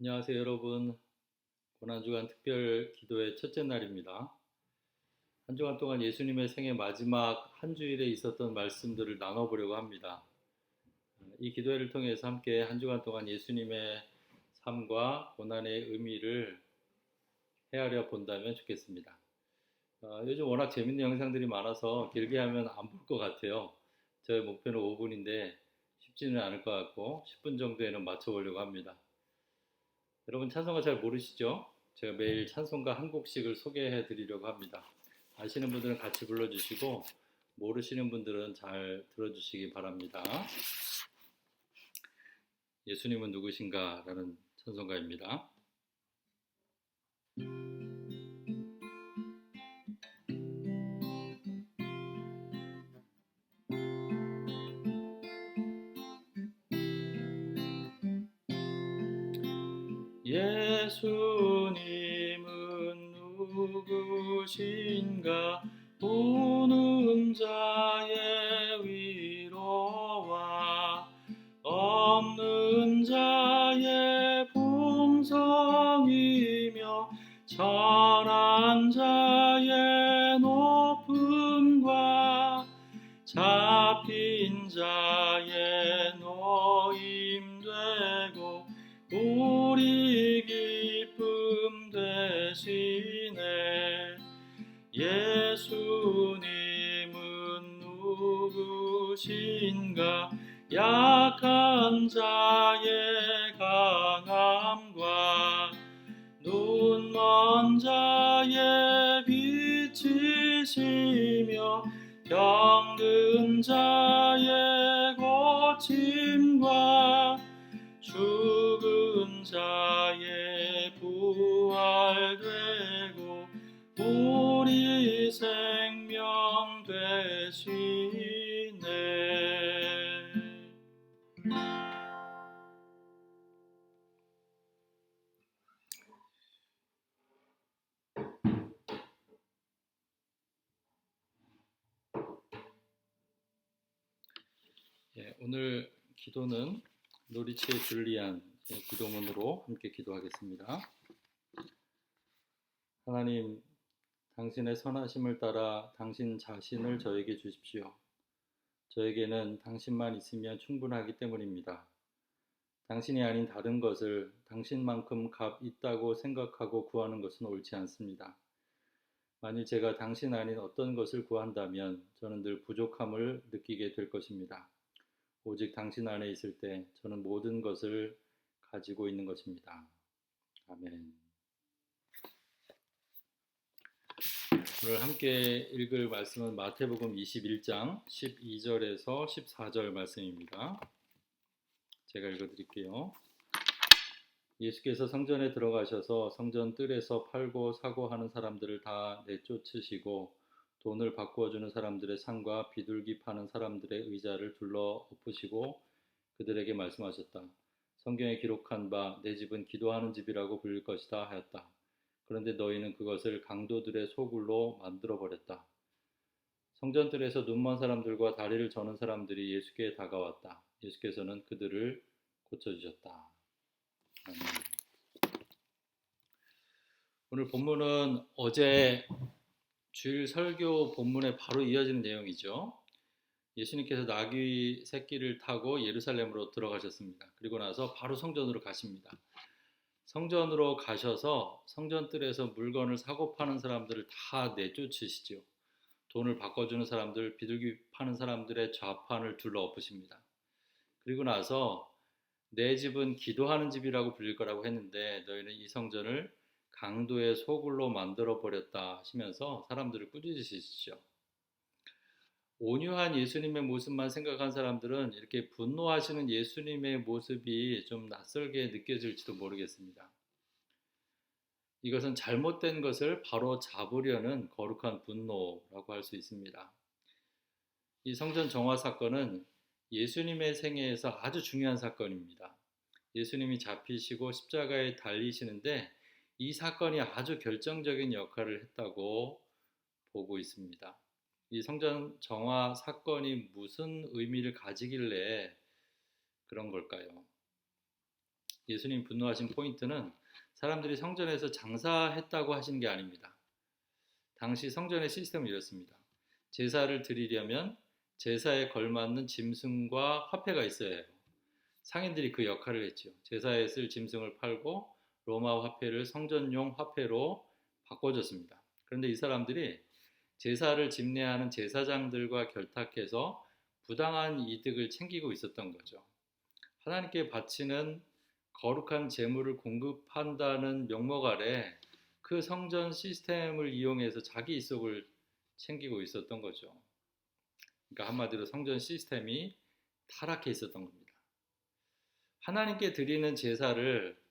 안녕하세요 여러분. 고난주간 특별 기도의 첫째 날입니다. 한 주간 동안 예수님의 생애 마지막 한 주일에 있었던 말씀들을 나눠보려고 합니다. 이 기도회를 통해서 함께 한 주간 동안 예수님의 삶과 고난의 의미를 헤아려 본다면 좋겠습니다. 어, 요즘 워낙 재밌는 영상들이 많아서 길게 하면 안 볼 것 같아요. 저의 목표는 5분인데 쉽지는 않을 것 같고 10분 정도에는 맞춰보려고 합니다 여러분 찬송가 잘 모르시죠? 제가 매일 찬송가 한 곡씩을 소개해 드리려고 합니다. 아시는 분들은 같이 불러주시고 모르시는 분들은 잘 들어주시기 바랍니다. 예수님은 누구신가? 라는 찬송가입니다. 예수님은 누구신가? 보는 자의 위로와 없는 자의 풍성이며 천한 자의 높음과 잡힌 자 누구신가? 약한 자의 강함과 눈먼 자의 빛이시며 병든 자의 오늘 기도는 노리치의 줄리안 기도문으로 함께 기도하겠습니다. 하나님, 당신의 선하심을 따라 당신 자신을 저에게 주십시오. 저에게는 당신만 있으면 충분하기 때문입니다. 당신이 아닌 다른 것을 당신만큼 값 있다고 생각하고 구하는 것은 옳지 않습니다. 만일 제가 당신 아닌 어떤 것을 구한다면 저는 늘 부족함을 느끼게 될 것입니다. 오직 당신 안에 있을 때 저는 모든 것을 가지고 있는 것입니다. 아멘. 오늘 함께 읽을 말씀은 마태복음 21장 12절에서 14절 말씀입니다. 제가 읽어 드릴게요. 예수께서 성전에 들어가셔서 성전 뜰에서 팔고 사고 하는 사람들을 다 내쫓으시고 돈을 바꾸어주는 사람들의 상과 비둘기 파는 사람들의 의자를 둘러 엎으시고 그들에게 말씀하셨다. 성경에 기록한 바 내 집은 기도하는 집이라고 불릴 것이다 하였다. 그런데 너희는 그것을 강도들의 소굴로 만들어 버렸다. 성전들에서 눈먼 사람들과 다리를 저는 사람들이 예수께 다가왔다. 예수께서는 그들을 고쳐주셨다. 오늘 본문은 어제 주일 설교 본문에 바로 이어지는 내용이죠. 예수님께서 나귀 새끼를 타고 예루살렘으로 들어가셨습니다. 그리고 나서 바로 성전으로 가십니다. 성전으로 가셔서 성전 뜰에서 물건을 사고 파는 사람들을 다 내쫓으시죠. 돈을 바꿔주는 사람들, 비둘기 파는 사람들의 좌판을 둘러 엎으십니다. 그리고 나서 내 집은 기도하는 집이라고 불릴 거라고 했는데 너희는 이 성전을 강도의 소굴로 만들어 버렸다 하시면서 사람들을 꾸짖으시죠. 온유한 예수님의 모습만 생각한 사람들은 이렇게 분노하시는 예수님의 모습이 좀 낯설게 느껴질지도 모르겠습니다. 이것은 잘못된 것을 바로 잡으려는 거룩한 분노라고 할 수 있습니다. 이 성전 정화 사건은 예수님의 생애에서 아주 중요한 사건입니다. 예수님이 잡히시고 십자가에 달리시는데 이 사건이 아주 결정적인 역할을 했다고 보고 있습니다. 이 성전 정화 사건이 무슨 의미를 가지길래 그런 걸까요? 예수님 분노하신 포인트는 사람들이 성전에서 장사했다고 하시는 게 아닙니다. 당시 성전의 시스템은 이렇습니다. 제사를 드리려면 제사에 걸맞는 짐승과 화폐가 있어야 해요. 상인들이 그 역할을 했죠. 제사에 쓸 짐승을 팔고 로마 화폐를 성전용 화폐로 바꿔줬습니다. 그런데 이 사람들이 제사를 집례하는 제사장들과 결탁해서 부당한 이득을 챙기고 있었던 거죠. 하나님께 바치는 거룩한 재물을 공급한다는 명목 아래 그 성전 시스템을 이용해서 자기 이속을 챙기고 있었던 거죠. 그러니까 한마디로 성전 시스템이 타락해 있었던 겁니다. 하나님께 드리는 제사를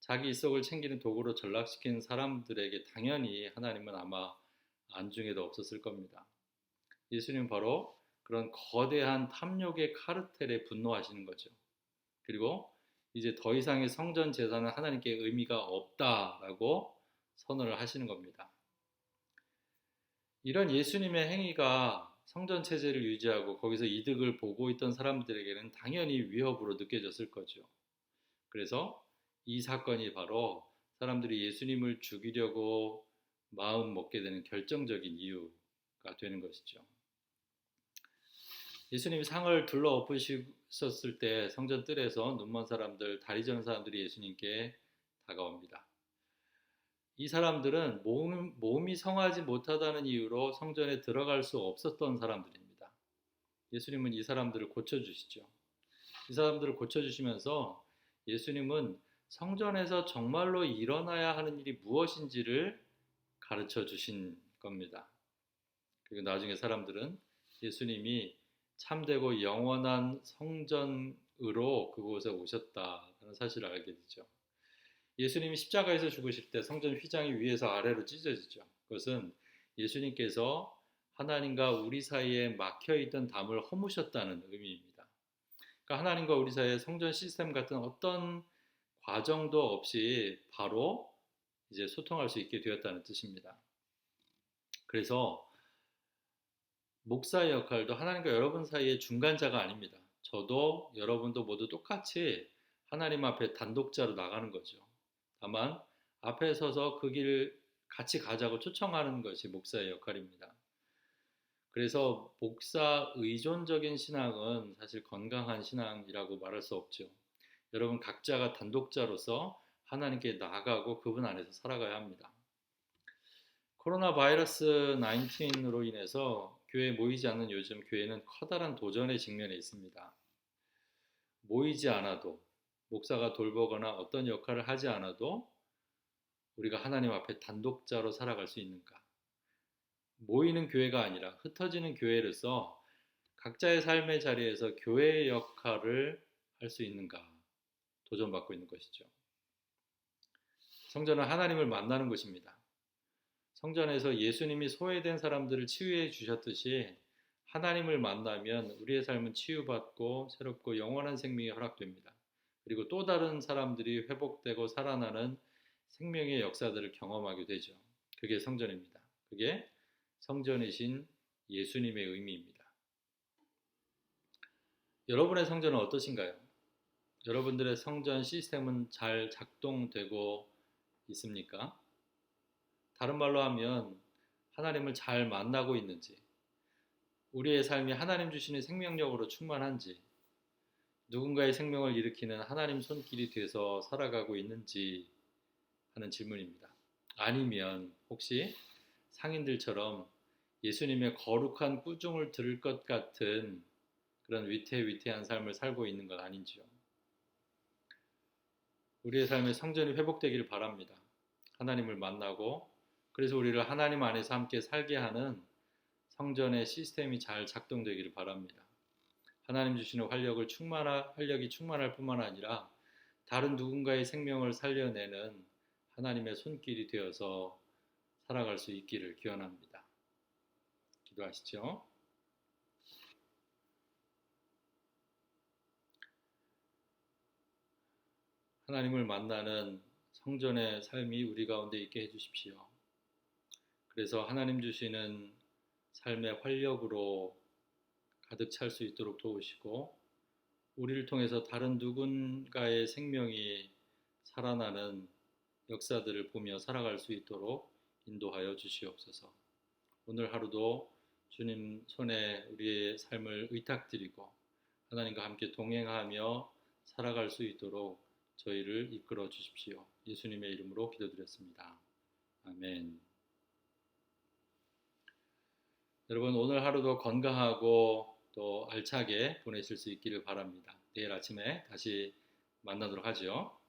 자기 이속을 챙기는 도구로 전락시킨 사람들에게 당연히 하나님은 아마 안중에도 없었을 겁니다. 예수님은 바로 그런 거대한 탐욕의 카르텔에 분노하시는 거죠. 그리고 이제 더 이상의 성전 제사는 하나님께 의미가 없다라고 선언을 하시는 겁니다. 이런 예수님의 행위가 성전 체제를 유지하고 거기서 이득을 보고 있던 사람들에게는 당연히 위협으로 느껴졌을 거죠. 그래서 이 사건이 바로 사람들이 예수님을 죽이려고 마음 먹게 되는 결정적인 이유가 되는 것이죠. 예수님이 상을 둘러 엎으셨을 때 성전 뜰에서 눈먼 사람들, 다리 저는 사람들이 예수님께 다가옵니다. 이 사람들은 몸, 몸이 성하지 못하다는 이유로 성전에 들어갈 수 없었던 사람들입니다. 예수님은 이 사람들을 고쳐주시죠. 이 사람들을 고쳐주시면서 예수님은 성전에서 정말로 일어나야 하는 일이 무엇인지를 가르쳐 주신 겁니다. 그리고 나중에 사람들은 예수님이 참되고 영원한 성전으로 그곳에 오셨다는 사실을 알게 되죠. 예수님이 십자가에서 죽으실 때 성전 휘장이 위에서 아래로 찢어지죠. 그것은 예수님께서 하나님과 우리 사이에 막혀 있던 담을 허무셨다는 의미입니다. 그러니까 하나님과 우리 사이의 성전 시스템 같은 어떤 과정도 없이 바로 이제 소통할 수 있게 되었다는 뜻입니다. 그래서 목사의 역할도 하나님과 여러분 사이의 중간자가 아닙니다. 저도 여러분도 모두 똑같이 하나님 앞에 단독자로 나가는 거죠. 다만 앞에 서서 그 길을 같이 가자고 초청하는 것이 목사의 역할입니다. 그래서 목사 의존적인 신앙은 사실 건강한 신앙이라고 말할 수 없죠. 여러분 각자가 단독자로서 하나님께 나아가고 그분 안에서 살아가야 합니다. 코로나 바이러스 19으로 인해서 교회에 모이지 않는 요즘 교회는 커다란 도전에 직면해 있습니다. 모이지 않아도 목사가 돌보거나 어떤 역할을 하지 않아도 우리가 하나님 앞에 단독자로 살아갈 수 있는가? 모이는 교회가 아니라 흩어지는 교회로서 각자의 삶의 자리에서 교회의 역할을 할 수 있는가? 도전받고 있는 것이죠. 성전은 하나님을 만나는 곳입니다. 성전에서 예수님이 소외된 사람들을 치유해 주셨듯이 하나님을 만나면 우리의 삶은 치유받고 새롭고 영원한 생명이 허락됩니다. 그리고 또 다른 사람들이 회복되고 살아나는 생명의 역사들을 경험하게 되죠. 그게 성전입니다. 그게 성전이신 예수님의 의미입니다. 여러분의 성전은 어떠신가요? 여러분들의 성전 시스템은 잘 작동되고 있습니까? 다른 말로 하면 하나님을 잘 만나고 있는지, 우리의 삶이 하나님 주시는 생명력으로 충만한지, 누군가의 생명을 일으키는 하나님 손길이 돼서 살아가고 있는지 하는 질문입니다. 아니면 혹시 상인들처럼 예수님의 거룩한 꾸중을 들을 것 같은 그런 위태위태한 삶을 살고 있는 것 아닌지요. 우리의 삶의 성전이 회복되기를 바랍니다. 하나님을 만나고 그래서 우리를 하나님 안에서 함께 살게 하는 성전의 시스템이 잘 작동되기를 바랍니다. 하나님 주시는 활력을 충만하, 활력이 충만할 뿐만 아니라 다른 누군가의 생명을 살려내는 하나님의 손길이 되어서 살아갈 수 있기를 기원합니다. 기도하시죠. 하나님을 만나는 성전의 삶이 우리 가운데 있게 해주십시오. 그래서 하나님 주시는 삶의 활력으로 가득 찰 수 있도록 도우시고 우리를 통해서 다른 누군가의 생명이 살아나는 역사들을 보며 살아갈 수 있도록 인도하여 주시옵소서. 오늘 하루도 주님 손에 우리의 삶을 의탁드리고 하나님과 함께 동행하며 살아갈 수 있도록 저희를 이끌어 주십시오. 예수님의 이름으로 기도드렸습니다. 아멘. 여러분 오늘 하루도 건강하고 또 알차게 보내실 수 있기를 바랍니다. 내일 아침에 다시 만나도록 하죠.